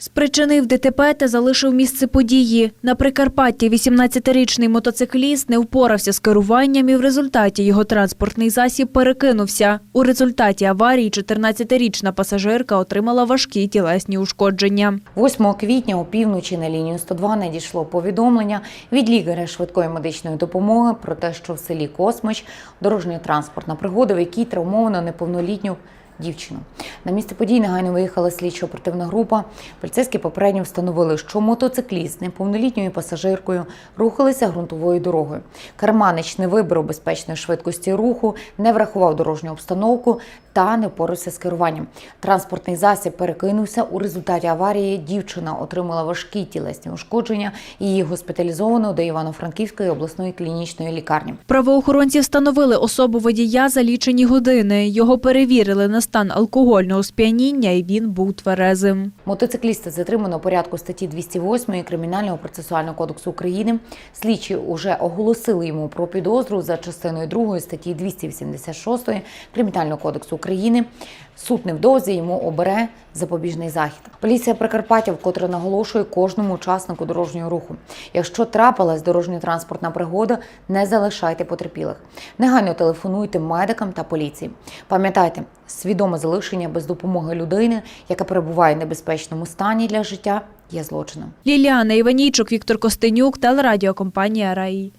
Спричинив ДТП та залишив місце події. На Прикарпатті 18-річний мотоцикліст не впорався з керуванням і в результаті його транспортний засіб перекинувся. У результаті аварії 14-річна пасажирка отримала важкі тілесні ушкодження. 8 квітня опівночі на лінію 102 надійшло повідомлення від лікаря швидкої медичної допомоги про те, що в селі Космич дорожня транспортна пригода, в якій травмовано неповнолітню дівчину. На місце подій негайно виїхала слідчо-оперативна група. Поліцейські попередньо встановили, що мотоцикліст з неповнолітньою пасажиркою рухалися ґрунтовою дорогою. Карманич не вибрав безпечної швидкості руху, не врахував дорожню обстановку та не впорався з керуванням. Транспортний засіб перекинувся. У результаті аварії дівчина отримала важкі тілесні ушкодження. Її госпіталізовано до Івано-Франківської обласної клінічної лікарні. Правоохоронці встановили особу водія за лічені години. Його перевірили на стан алкогольного сп'яніння і він був тверезим. Мотоцикліста затримано порядку статті 208 Кримінального процесуального кодексу України. Слідчі уже оголосили йому про підозру за частиною 2 статті 286 Кримінального кодексу України. Суд невдовзі йому обере запобіжний захід. Поліція Прикарпаття вкотре наголошує кожному учаснику дорожнього руху. Якщо трапилась дорожньо-транспортна пригода, не залишайте потерпілих. Негайно телефонуйте медикам та поліції. Пам'ятайте, свідоме залишення без допомоги людини, яка перебуває в небезпечному стані для життя, є злочином. Ліліана Іванійчук, Віктор Костенюк, телерадіокомпанія Раї.